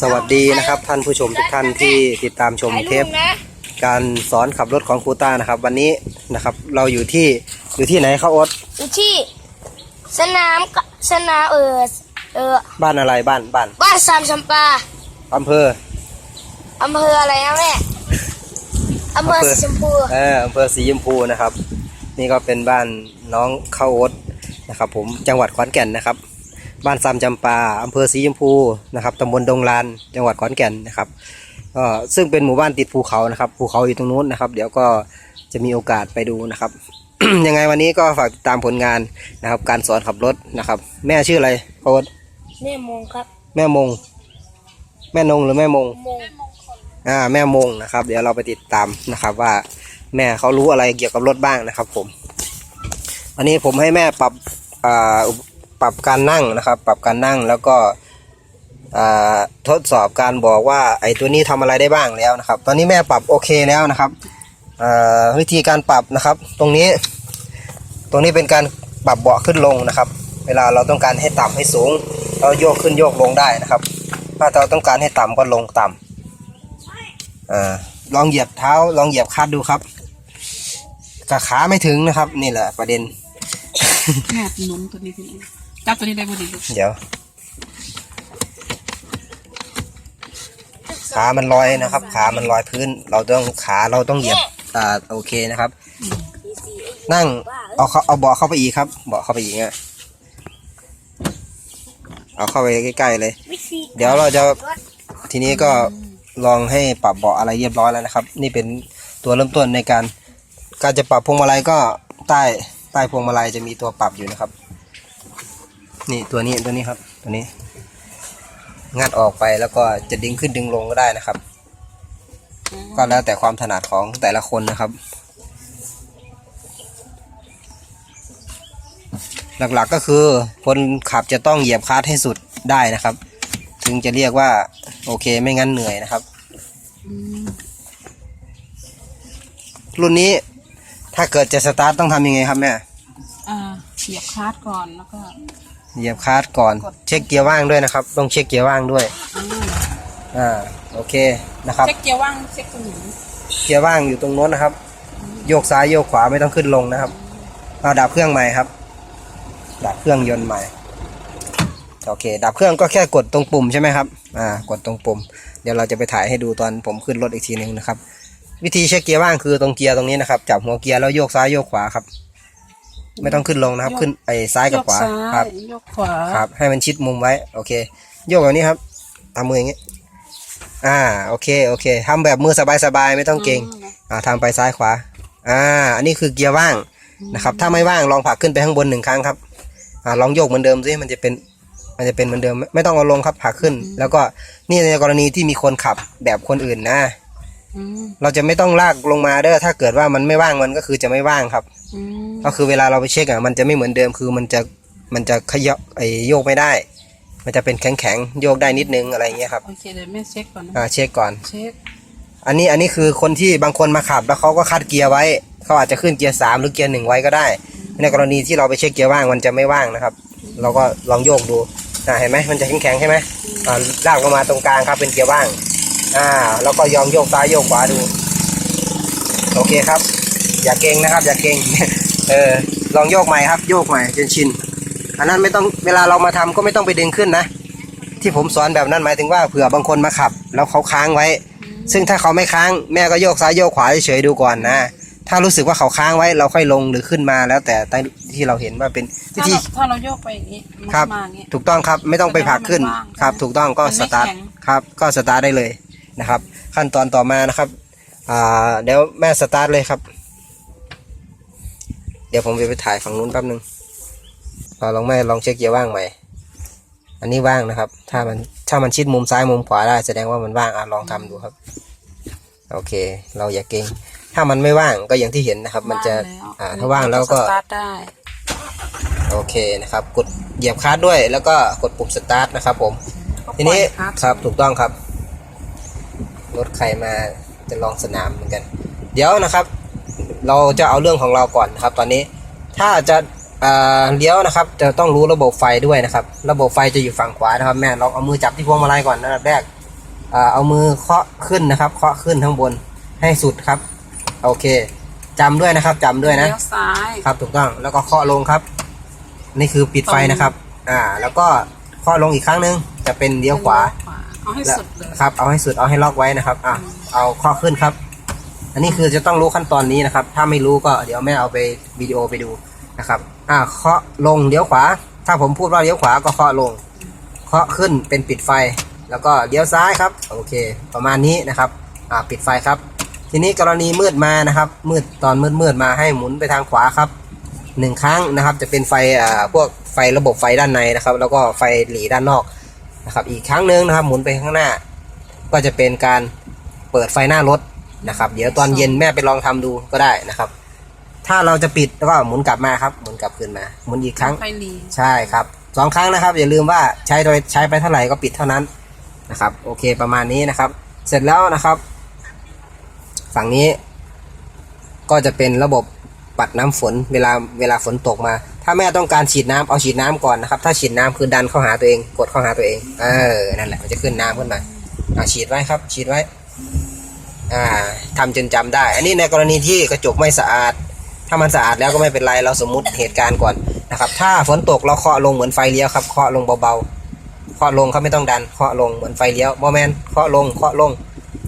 สวัสดีนะครับท่านผู้ชมทุกท่านที่ติดตามชมเทปการสอนขับรถของครูต้านะครับ วันนี้นะครับเราอยู่ที่อยู่ที่ไหนครับโอ๊ตอยู่ที่สนามกสนามเออเออบ้านอะไรบ้านบ้านบ้านสามสัมปาอำเภออำเภออะไรนะแม่ อำเภออำเภอสีชมพูเอออำเภอสีชมพูนะครับ นี่ก็เป็นบ้านน้องเข้าโอ๊ตนะครับ ผมจังหวัดขอนแก่นนะครับ บ้านซามจำปาอำเภอสีชมพูนะครับตำบลดงลาน จังหวัดขอนแก่นนะครับก็ซึ่งเป็นหมู่บ้านติดภูเขานะครับภูเขาอยู่ตรงนู้นนะครับ เดี๋ยวก็จะมีโอกาสไปดูนะครับ ยังไงวันนี้ก็ฝากติดตามผลงานนะครับ การสอนขับรถนะครับ แม่ชื่ออะไรโอ๊ตแม่มงครับ แม่มง แม่นงหรือแม่มง มง อ่าแม่มงนะครับ เดี๋ยวเราไปติดตามนะครับ ว่าแม่เขารู้อะไรเกี่ยวกับรถบ้างนะครับ ผม อันนี้ผมให้แม่ปรับอ่าปรับการนั่งนะครับ ปรับการนั่งแล้วก็ทดสอบการบอกว่าไอ้ตัวนี้ทำอะไรได้บ้างแล้วนะครับ ตอนนี้แม่ปรับโอเคแล้วนะครับวิธีการปรับนะครับ ตรงนี้ ตรงนี้เป็นการปรับเบาะขึ้นลงนะครับ เวลาเราต้องการให้ต่ำให้สูง เราโยกขึ้นโยกลงได้นะครับ ถ้าเราต้องการให้ต่ำก็ลงต่ำอ่า ลองเหยียบเท้า ลองเหยียบคาดดูครับกับขาไม่ถึงนะครับ นี่แหละประเด็นแม่หนุนตัวนี้ขึ้นเองจับตัวนี้ได้พอดีลูกเดี๋ยว ขามันลอยนะครับ ขามันลอยพื้น เราต้องขาเราต้องเหยียบอ่าโอเคนะครับ นั่งเอาเข้าเอาเบาะเข้าไปอีกครับ เบาะเข้าไปอีกอะเอาเข้าไปใกล้ๆเลยวิธีเดี๋ยวเราจะทีนี้ก็ ลองให้ปรับเบาะอะไรเรียบร้อยแล้วนะครับ นี่เป็นตัวเริ่มต้นในการการจะปรับพวงมาลัยก็ใต้ใต้พวงมาลัยจะมีตัวปรับอยู่นะครับ นี่ตัวนี้ตัวนี้ครับ ตัวนี้ งัดออกไปแล้วก็จะดึงขึ้นดึงลงก็ได้นะครับ ก็แล้วแต่ความถนัดของแต่ละคนนะครับ หลักๆก็คือคนขับจะต้องเหยียบคลัตช์ให้สุดได้นะครับ ถึงจะเรียกว่าโอเคไม่งั้นเหนื่อยนะครับ อืม รุ่นนี้ถ้าเกิดจะสตาร์ทต้องทำยังไงครับแม่อ่าเสียบคาร์ดก่อนแล้วก็ เหยียบคลัตช์ก่อนกดเช็คเกียร์ว่างด้วยนะครับ ต้องเช็คเกียร์ว่างด้วยอืมอ่าโอเคนะครับ เช็คเกียร์ว่างเช็คตรงนี้เกียร์ว่างอยู่ตรงโน้นนะครับ โยกซ้ายโยกขวาไม่ต้องขึ้นลงนะครับเอาดับเครื่องใหม่ครับ ดับเครื่องยนต์ใหม่ โอเค ดับเครื่องก็แค่กดตรงปุ่มใช่ไหมครับ อ่ากดตรงปุ่ม เดี๋ยวเราจะไปถ่ายให้ดูตอนผมขึ้นรถอีกทีหนึ่งนะครับ วิธีเช็คเกียร์ว่างคือตรงเกียร์ตรงนี้นะครับจับหัวเกียร์แล้วโยกซ้ายโยกขวาครับ ไม่ต้องขึ้นลงนะครับ ขึ้นไอ้ซ้ายกับขวาโยกคซ้ารับยโยกขวาครับ ให้มันชิดมุมไว้ โอเค โยกแบบนี้ครับทำมืออย่างนี้ อ่า โอเคโอเคทำแบบมือสบายๆไม่ต้องเกรงอ่าทำไปซ้ายขวา อ่า อันนี้คือเกียร์ว่างนะครับ ถ้าไม่ว่างลองผลักขึ้นไปข้างบนหนึ่งครั้งครับ อ่าลองโยกเหมือนเดิมซิมันจะเป็นมันจะเป็นเหมือนเดิมไม่ไม่ต้องเอาลงครับผลักขึ้น แล้วก็นี่ในกรณีที่มีคนขับแบบคนอื่นนะ อืมเราจะไม่ต้องลากลงมาเด้อถ้าเกิดว่ามันไม่ว่างมันก็คือจะไม่ว่างครับ อืมก็คือเวลาเราไปเช็คอะมันจะไม่เหมือนเดิมคือมันจะมันจะขยับไอโยกไม่ได้ มันจะเป็นแข็งแข็งๆโยกได้นิดนึงอะไรอย่างเงี้ยครับโอเคเดี๋ยวแม่เช็คก่อนนะอ่าเช็คก่อน เช็คอันนี้อันนี้คือคนที่บางคนมาขับแล้วเขาก็คัดเกียร์ไว้เขาอาจจะขึ้นเกียร์สามหรือเกียร์หนึ่งไว้ก็ได้ ในกรณีที่เราไปเช็คเกียร์ว่างมันจะไม่ว่างนะครับ เราก็ลองโยกดูอ่าเห็นไหมมันจะแข็งแข็งๆใช่ไหมอ่าลากลงมาตรงกลางครับเป็นเกียร์ว่าง อ่า แล้วก็ยอมโยกซ้ายโยกขวาดู โอเคครับ อย่าเก่งนะครับ อย่าเก่งเออลองโยกใหม่ครับโยกใหม่จนชินอันนั้นไม่ต้องเวลาเรามาทำก็ไม่ต้องไปดึงขึ้นนะ ที่ผมสอนแบบนั้นหมายถึงว่าเผื่อบางคนมาขับ แล้วเขาค้างไว้ ซึ่งถ้าเขาไม่ค้างแม่ก็โยกซ้ายโยกขวาเฉยๆดูก่อนนะถ้ารู้สึกว่าเขาค้างไว้เราค่อยลงหรือขึ้นมาแล้วแต่ที่เราเห็นว่าเป็นวิถ้าธีเราถ้าเราโยกไปอย่างนี้มันครับมาอย่างนี้ถูกต้องครับไม่ต้องไปผลักขึ้นแสดงว่ามันว่างครับ ถูกต้องก็มันไม่สตาร์ทแข็งครับ ก็สตาร์ทได้เลย นะครับ ขั้นตอนต่อมานะครับอ่าเดี๋ยวแม่สตาร์ทเลยครับ เดี๋ยวผมไปไปถ่ายฝั่งนู้นแป๊บนึงพอลองแม่ลองเช็คเกียร์ว่างใหม่ อันนี้ว่างนะครับ ถ้ามันถ้ามันชิดมุมซ้ายมุมขวาได้แสดงว่ามันว่างอะลองทำดูครับ โอเค เราอย่าเก่งถ้ามันไม่ว่างก็อย่างที่เห็นนะครับ มันจะว่างแล้วอ่าถ้าว่างแล้วก็สตาร์ทได้โอเคนะครับ กดเหยียบคลัตช์ด้วยแล้วก็กดปุ่มสตาร์ทนะครับผม ทีนี้ก็ปล่อยครับถูกต้องครับ รถใครมาจะลองสนามเหมือนกัน เดี๋ยวนะครับ เราจะเอาเรื่องของเราก่อนนะครับ ตอนนี้ถ้าจะเอ่อเลี้ยวนะครับ จะต้องรู้ระบบไฟด้วยนะครับ ระบบไฟจะอยู่ฝั่งขวานะครับ แม่ลองเอามือจับที่พวงมาลัยก่อนอันดับแรกเอ่อเอามือเคาะขึ้นนะครับ เคาะขึ้นข้างบนให้สุดครับ โอเคจำด้วยนะครับจำด้วยนะเลี้ยวซ้ายครับถูกต้องแล้วก็เคาะลงครับ นี่คือปิดไฟนะครับ อ่า แล้วก็เคาะลงอีกครั้งหนึงจะเป็นเลี้ยวขวา เอาให้และสุดเลยครับ เอาให้สุดเอาให้ล็อกไว้นะครับ อะ เอาเคาะขึ้นครับ อันนี้คือจะต้องรู้ขั้นตอนนี้นะครับ ถ้าไม่รู้ก็เดี๋ยวแม่เอาไปวิดีโอไปดูนะครับ อ่าเคาะลงเลี้ยวขวา ถ้าผมพูดว่าเลี้ยวขวาก็เคาะลง เคาะขึ้นเป็นปิดไฟ แล้วก็เลี้ยวซ้ายครับ โอเค ประมาณนี้นะครับ อ่าปิดไฟครับ ทีนี้กรณีมืดมานะครับ มืดตอนมืดมืดมาให้หมุนไปทางขวาครับหนึ่งครั้งนะครับ จะเป็นไฟอ่าพวกไฟระบบไฟด้านในนะครับ แล้วก็ไฟหลีด้านนอก นะครับ อีกครั้งหนึ่งนะครับ หมุนไปข้างหน้า ก็จะเป็นการเปิดไฟหน้ารถนะครับ เดี๋ยวตอนเย็นแม่ไปลองทำดูก็ได้นะครับ ถ้าเราจะปิดแล้วก็หมุนกลับมาครับ หมุนกลับคืนมา หมุนอีกครั้งไฟหลีใช่ครับสองครั้งนะครับ อย่าลืมว่าใช้โดยใช้ไปเท่าไหร่ก็ปิดเท่านั้นนะครับ โอเคประมาณนี้นะครับ เสร็จแล้วนะครับ ฝั่งนี้ ก็จะเป็นระบบปัดน้ำฝนเวลาเวลาฝนตกมา ถ้าแม่ต้องการฉีดน้ำเอาฉีดน้ำก่อนนะครับ ถ้าฉีดน้ำคือดันเข้าหาตัวเอง กดเข้าหาตัวเอง เออ นั่นแหละ มันจะขึ้นน้ำขึ้นมาอ่าฉีดไว้ครับ ฉีดไว้ อ่าทำจนจำได้ อันนี้ในกรณีที่กระจกไม่สะอาด ถ้ามันสะอาดแล้วก็ไม่เป็นไร เราสมมุติเหตุการณ์ก่อนนะครับ ถ้าฝนตกเราเคาะลงเหมือนไฟเลี้ยวครับ เคาะลงเบาๆ เคาะลงเขาไม่ต้องดัน เคาะลงเหมือนไฟเลี้ยวโมแมนเคาะลง เคาะลง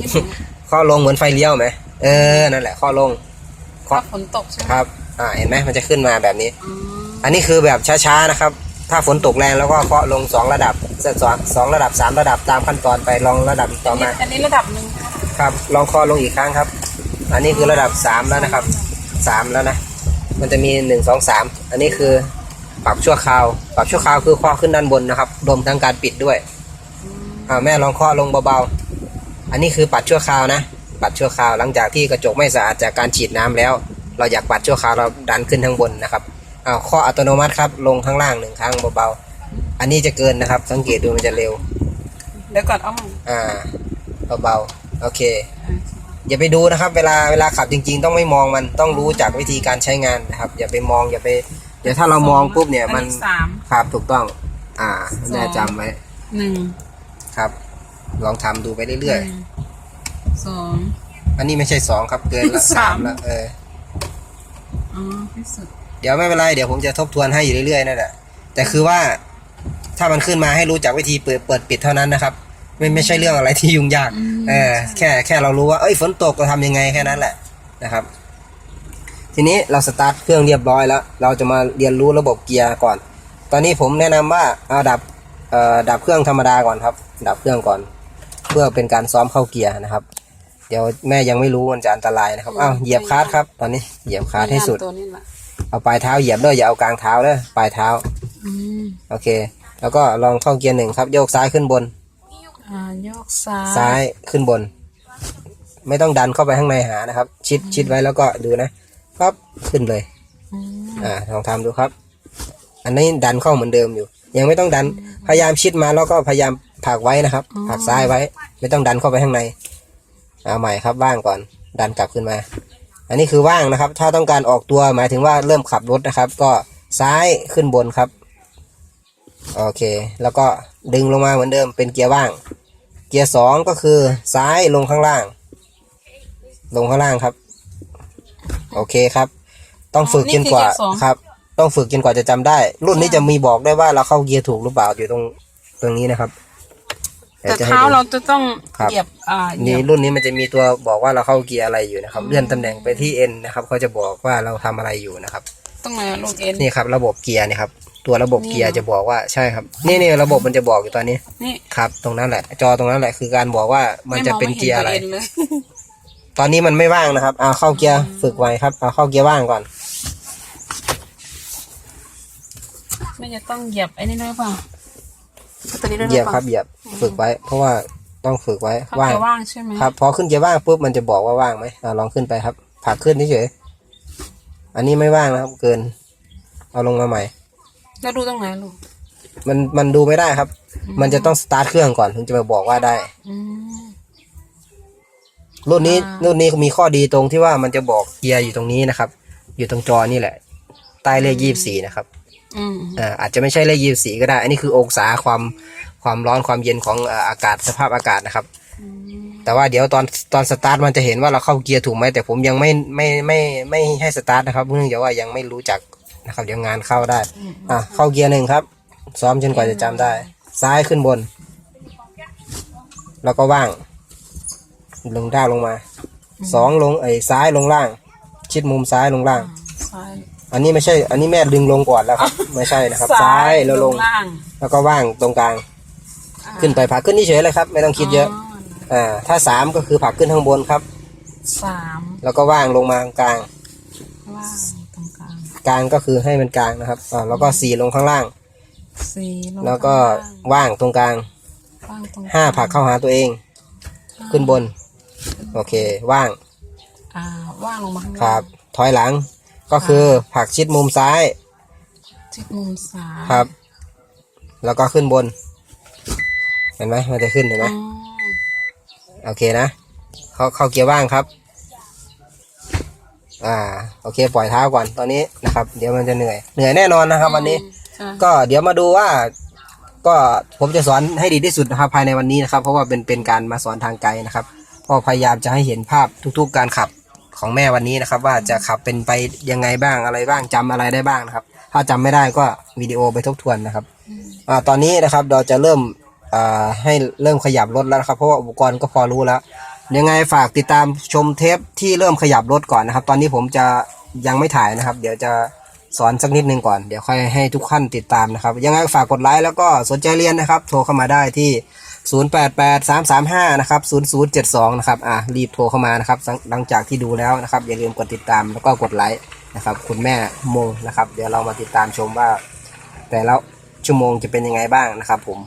ยืดหยุ่นเคาะลงเหมือนไฟเลี้ยวไหมเออ นั่นแหละ เคาะลงถ้าฝนตกใช่ไหมครับ อ่า เห็นไหมมันจะขึ้นมาแบบนี้อืม อันนี้คือแบบช้าๆนะครับ ถ้าฝนตกแรงแล้วก็เคาะลงสองระดับสองสองระดับสามระดับตามขั้นตอนไปลองระดับต่อมา อันนี้ระดับหนึ่งครับ ลองเคาะลงอีกครั้งครับ อันนี้คือระดับสามแล้วนะครับสามแล้วนะ มันจะมีหนึ่งสองสามอันนี้คือปรับชั่วคราว ปรับชั่วคราวคือเคาะขึ้นด้านบนนะครับรวมทั้งการปิดด้วยอ่าแม่ลองเคาะลงเบาๆ อันนี้คือปัดชั่วคราวนะ ปัดชั่วคราวหลังจากที่กระจกไม่สะอาดจากการฉีดน้ำแล้ว เราอยากปัดชั่วคราวเราดันขึ้นข้างบนนะครับ อ้าวข้ออัตโนมัติครับ ลงข้างล่างหนึ่งครั้งเบาๆ อันนี้จะเกินนะครับ สังเกตดูมันจะเร็ว เดี๋ยวก่อนเอาใหม่อ่าเบาๆ โอเค อย่าไปดูนะครับ เวลาเวลาขับจริง ๆ ต้องไม่มองมันต้องรู้จากวิธีการใช้งานนะครับ อย่าไปมองอย่าไป เดี๋ยวถ้าเรามองปุ๊บเนี่ยมันอัสามครับถูกต้อง อ่าสองแม่จำไว้หนึ่งครับ ลองทำดูไปเรื่อยหนึ่งสองๆอันนี้ไม่ใช่สองครับเกินละสาสามมละเอออ๋อที่สุด เดี๋ยวไม่เป็นไรเดี๋ยวผมจะทบทวนให้อยู่เรื่อยๆนั่นแหละแต่คือว่าถ้ามันขึ้นมาให้รู้จักวิธีเปิดเปิดปิดเท่านั้นนะครับ ไม่ไม่ใช่เรื่องอะไรที่ยุ่งยากเออแค่แค่เรารู้ว่าเอ้ยฝนตกเราทำยังไงแค่นั้นแหละนะครับ ทีนี้เราสตาร์ทเครื่องเรียบร้อยแล้ว เราจะมาเรียนรู้ระบบเกียร์ก่อน ตอนนี้ผมแนะนำว่าเอาดับเอ่อดับเครื่องธรรมดาก่อนครับ ดับเครื่องก่อน เพื่อเป็นการซ้อมเข้าเกียร์นะครับ เดี๋ยวแม่ยังไม่รู้มันจะอันตรายนะครับอ้าวเหยียบคลัสครับ ตอนนี้เหยียบคลัสให้สุดตัวนี้แหละ เอาปลายเท้าเหยียบด้วยอย่าเอากลางเท้าเด้อปลายเท้า อืมโอเค แล้วก็ลองเข้าเกียร์หนึ่งครับ โยกซ้ายขึ้นบน อ่าโยกซ้ายซ้ายขึ้นบน ไม่ต้องดันเข้าไปข้างในหานะครับ ชิดชิดไว้แล้วก็ดูนะปั๊บขึ้นเลย อืมอ่าลองทำดูครับ อันนี้ดันเข้าเหมือนเดิมอยู่ ยังไม่ต้องดัน พยายามชิดมาแล้วก็พยายามผลักไว้นะครับผลักซ้ายไว้ ไม่ต้องดันเข้าไปข้างในเอาใหม่ครับว่างก่อน ดันกลับขึ้นมา อันนี้คือว่างนะครับ ถ้าต้องการออกตัวหมายถึงว่าเริ่มขับรถนะครับ ก็ซ้ายขึ้นบนครับ โอเค แล้วก็ดึงลงมาเหมือนเดิมเป็นเกียร์ว่าง เกียร์สองก็คือซ้ายลงข้างล่าง ลงข้างล่างครับ โอเคครับ ต้องฝึกจนกว่าครับ ต้องฝึกจนกว่าจะจำได้ รุ่นนี้จะมีบอกได้ว่าเราเข้าเกียร์ถูกหรือเปล่าอยู่ตรงตรงนี้นะครับดี๋ แต่ยวจะให้เท้าดูเราจะต้องครับเหยียบอ่าเหยีนี่ยบรุ่นนี้มันจะมีตัวบอกว่าเราเข้าเกียร์อะไรอยู่นะครับ เลื่อนตำแหน่งไปที่ N นะครับเขาจะบอกว่าเราทำอะไรอยู่นะครับต้องมาลูกเอ็นนี่ครับระบบเกียร์นี่ครับตัวระบบนี่เกียร์เหรอจะบอกว่าใช่ครับ นี่นี่ระบบมันจะบอกอยู่ตอนนี้นี่ครับ ตรงนั้นแหละ จอตรงนั้นแหละคือการบอกว่ามันจะเป็นเกียร์อะไรม่มงม่ห็นตัว N เลยตอนนี้มันไม่ว่างนะครับเอาเข้าเกียร์ฝึกไว้ครับเอาเข้าเกียร์ว่างก่อนไม่จะต้องเหยียบไอ้นี่ด้วยเปล่า ตัวนี้ด้วยเหยียบปล่าครับเหยียบฝึกไว้ เพราะว่าต้องฝึกไว้เขาว่างจะว่างใช่ไหมครับพอขึ้นเกียร์ว่างปุ๊บมันจะบอกว่าว่างไหมอ่าลองขึ้นไปครับผลักขึ้นเฉยๆอันนี้ไม่ว่างนะครับ เกิน เอาลงมาใหม่ แล้วดูตรงไหนลูกมันมันดูไม่ได้ครับ มันจะต้องสตาร์ทเครื่องก่อนถึงจะมาบอกว่าได้ อืม รุ่นนี้อ่า รุ่นนี้มีข้อดีตรงที่ว่ามันจะบอกเกียร์อยู่ตรงนี้นะครับ อยู่ตรงจอนี่แหละ ใต้เลขยี่สิบสี่นะครับ อืมอ่าอาจจะไม่ใช่เลขยี่สิบสี่ก็ได้ อันนี้คือองศาความความร้อนความเย็นของเอ่ออากาศสภาพอากาศนะครับอืมแต่ว่าเดี๋ยวตอนตอนสตาร์ทมันจะเห็นว่าเราเข้าเกียร์ถูกไหมแต่ผมยังไม่ไม่ไม่ไม่ให้สตาร์ทนะครับเนื่องจากว่ายังไม่รู้จักนะครับเดี๋ยวงานเข้าได้ อะเข้าเกียร์หนึ่งครับ ซ้อมจนกว่าจะจำได้ ซ้ายขึ้นบน แล้วก็ว่าง ลงด้านลงมาสองลงไอ้ซ้ายลงล่าง ชิดมุมซ้ายลงล่างซ้าย อันนี้ไม่ใช่ อันนี้แม่ดึงลงก่อนแล้วครับ ไม่ใช่นะครับ ซ้ายแล้วลง ล่างแล้วก็ว่างตรงกลางขึ้นไปผลักขึ้นนี่เฉยเลยครับ ไม่ต้องคิดเยอะ อ่า ถ้าสามก็คือผลักขึ้นข้างบนครับ สามแล้วก็ว่างลงมากลาง ล่างตรงกลางกลางก็คือให้มันกลางนะครับ อ่า แล้วก็สี่ลงข้างล่าง สี่งแล้วก็ข้างว่างตรงกลางล่างตรงห้าผลักเข้าหาตัวเอง ขึ้นบน โอเค ว่าง อ่าว่างลงมาข้างคล่างรับ ถอยหลัง ก็คือผลักชิดมุมซ้ายชิดมุมซ้ายครับ แล้วก็ขึ้นบน เห็นไหมมันจะขึ้นเห็นไหมอ๋อโอเคนะ เข้าเข้าเกียร์ว่างครับ อ่า โอเค ปล่อยเท้าก่อนตอนนี้นะครับ เดี๋ยวมันจะเหนื่อย เหนื่อยแน่นอนนะครับ วันนี้ใช่ก็เดี๋ยวมาดูว่า ก็ผมจะสอนให้ดีที่สุดนะครับภายในวันนี้นะครับ เพราะว่าเป็นเป็นการมาสอนทางไกลนะครับก็พยายามจะให้เห็นภาพทุก ๆ การขับ ของแม่วันนี้นะครับ ว่าจะขับเป็นไปยังไงบ้างอะไรบ้างจำอะไรได้บ้างนะครับ ถ้าจำไม่ได้ก็วิดีโอไปทบทวนนะครับอ่าตอนนี้นะครับเราจะเริ่มอ่าให้เริ่มขยับรถแล้วนะครับเพราะว่าอุปกรณ์ก็พอรู้แล้ว ยังไงฝากติดตามชมเทปที่เริ่มขยับรถก่อนนะครับ ตอนนี้ผมจะยังไม่ถ่ายนะครับ เดี๋ยวจะสอนสักนิดนึงก่อนเดี๋ยวค่อยให้ทุกท่านติดตามนะครับ ยังไงฝากกดไลค์แล้วก็สนใจเรียนนะครับ โทรเข้ามาได้ที่ 088335นะครับ0072นะครับอะรีบโทรเข้ามานะครับหลังจากที่ดูแล้วนะครับ อย่าลืมกดติดตามแล้วก็กดไลค์นะครับ คุณแม่โมงนะครับ เดี๋ยวเรามาติดตามชมว่า แต่ละชั่วโมงจะเป็นยังไงบ้างนะครับผม